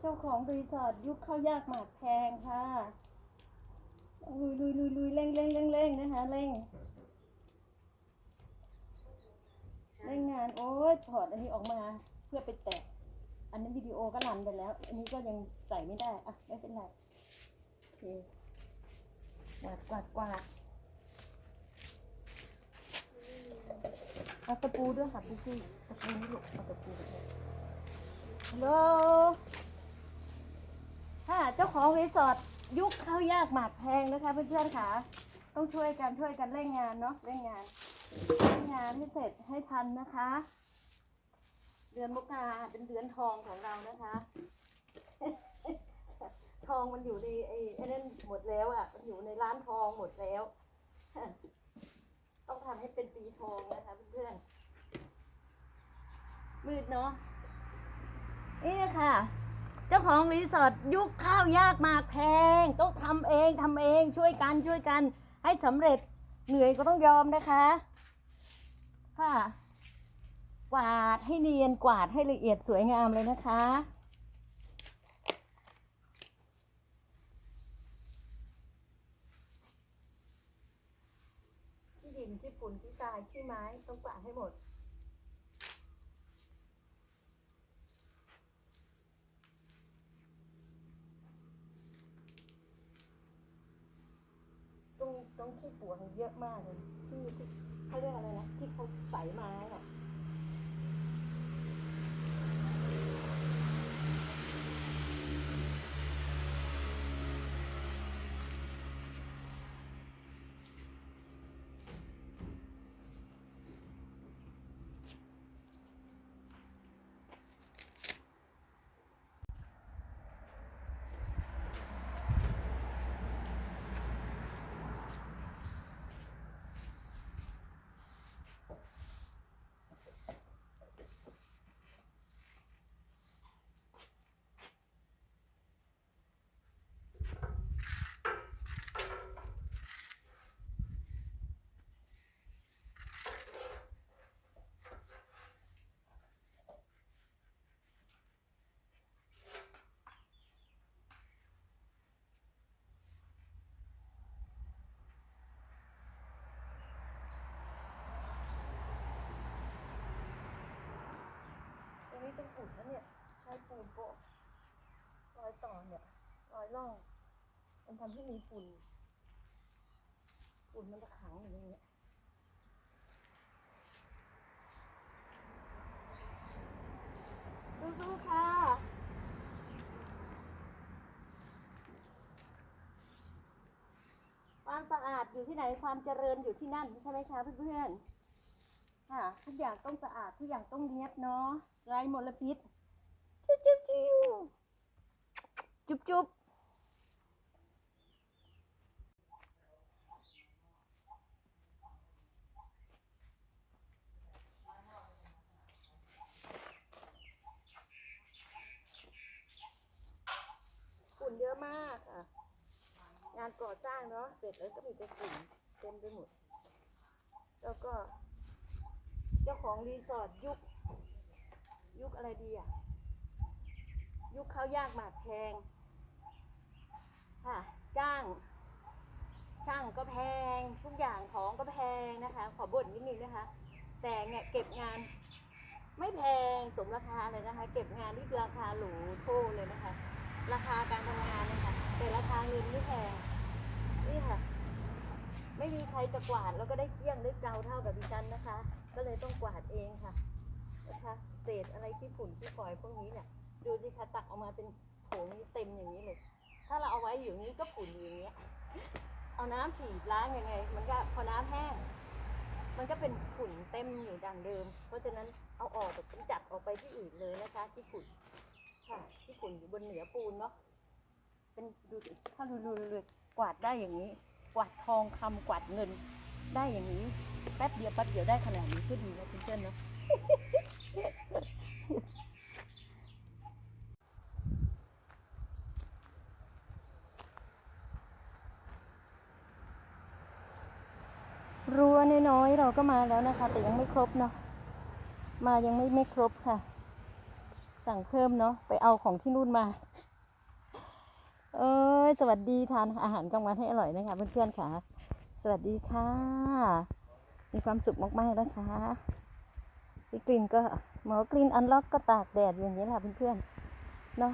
เจ้าของรีสอร์ทยุคข้าวยากหมากแพงค่ะลุยลุยลุยลุยเร่งเร่งเร่งเร่งนะคะเร่งเร่งงานโอ้ยถอดอันนี้ออกมาเพื่อไปแตะอันนั้นวิดีโอก็รันไปแล้ว อันนี้ก็ยังใส่ไม่ได้อะไม่เป็นไรโอเคกวาดกวาดกวาดเอาตะปูด้วยค่ะพี่ซี่ตะปูนี่ลูกเอาตะปูด้วยฮัลโหล ค่ะ เจ้าของรีสอร์ทยุคข้าวยากหมากแพงนะคะเพื่อนๆค่ะ ต้องช่วยกันช่วยกันเร่งงานเนาะเร่งงานเร่งงานให้เสร็จให้ทันนะคะ เดือนมกราเป็นเดือนทองของเรานะคะ ทองมันอยู่ในไอ้ไอ้นั่นหมดแล้วอะ มันอยู่ในร้านทองหมดแล้ว ต้องทำให้เป็นปีทองนะคะเพื่อนๆมืดเนาะนี่นะค่ะ เจ้าของรีสอร์ทยุคข้าวยากมากแพงต้องทำเองทำเองช่วยกันช่วยกัน ให้สำเร็จเหนื่อยก็ต้องยอมนะคะค่ะกวาดให้เนียนกวาดให้ละเอียดสวยงามเลยนะคะที่ดินที่ฝุ่นที่ทรายที่ไม้ต้องกวาดให้หมด ตรงตรงที่ ปวดเยอะมากเลยที่ที่เขาเรียกอะไรนะที่เขาใส่ไม้อะ ป็นฝุ่นนะเนี่ย ใช้ปูนโปะรอยต่อเนี่ยรอยร่อง มันทำให้มีฝุ่นฝุ่นมันจะขังอยู่อย่างเงี้ยสู้ๆค่ะความสะอาดอยู่ที่ไหนความเจริญอยู่ที่นั่นใช่ไหมคะเพื่อนๆ ค่ะ ทุกอย่างต้องสะอาดทุกอย่างต้องเนียบเนาะไร้มลพิษจิ้วจิ้วจิ้วจุ๊บจุ๊บฝุ่นเยอะมากค่ะ งานก่อสร้างเนาะเสร็จแล้วก็มีแต่ฝุ่นเต็มไปหมด แล้วก็ จ้าของรีสอร์ทยุค ยุคอะไรดีอะ ยุคข้าวยากหมากแพงค่ะจ้าง ช่างก็แพง ทุกอย่างของก็แพงนะคะ ขอบ่นนิดนึงนะคะ แต่เนี่ยเก็บงานไม่แพงสมราคาเลยนะคะ เก็บงานที่ราคาหรูโทเลยนะคะ ราคาการทำงานเนะคะแต่ราคาเงินไม่แพงนี่ค่ะ ไม่มีใครจะกวาดแล้วก็ได้เกลี้ยงได้เกลาเท่ากับดิฉันนะคะ ก็เลยต้องกวาดเองค่ะนะคะเศษอะไรที่ฝุ่นที่ฝอยพวกนี้เนี่ยดูสิคะตักออกมาเป็นโถงเต็มอย่างนี้เลย ถ้าเราเอาไว้อยู่นี้ก็ฝุ่นอยู่อย่างเงี้ยเอาน้ำฉีดล้างยังไง มันก็พอน้ำแห้ง มันก็เป็นฝุ่นเต็มอยู่ดังเดิม เพราะฉะนั้นเอาออกแบบจัดออกไปที่อื่นเลยนะคะ ที่ฝุ่นค่ะที่ฝุ่นอยู่บนเหนือปูนเนาะเป็นดูสิถ้าลุยๆกวาดได้อย่างนี้ กวาดทองคำกวาดเงิน ได้อย่างนี้ แป๊บเดียวแป๊บเดียวได้ขนาดนี้ก็ดีนะคุณเพื่อนเนาะรั้วน้อยๆเราก็มาแล้วนะคะ แต่ยังไม่ครบเนาะมายังไม่ไม่ครบค่ะ สั่งเพิ่มเนาะไปเอาของที่นู่นมา เอ้ ยสวัสดีทานอาหารกลางวันให้อร่อยนะคะเพื่อนๆค่ะ สวัสดีค่ะ มีความสุขมากๆนะคะพี่กลิ่นก็หมอกลิ่นอันล็อกก็ตากแดดอย่างนี้แหละเพื่อนๆเนาะ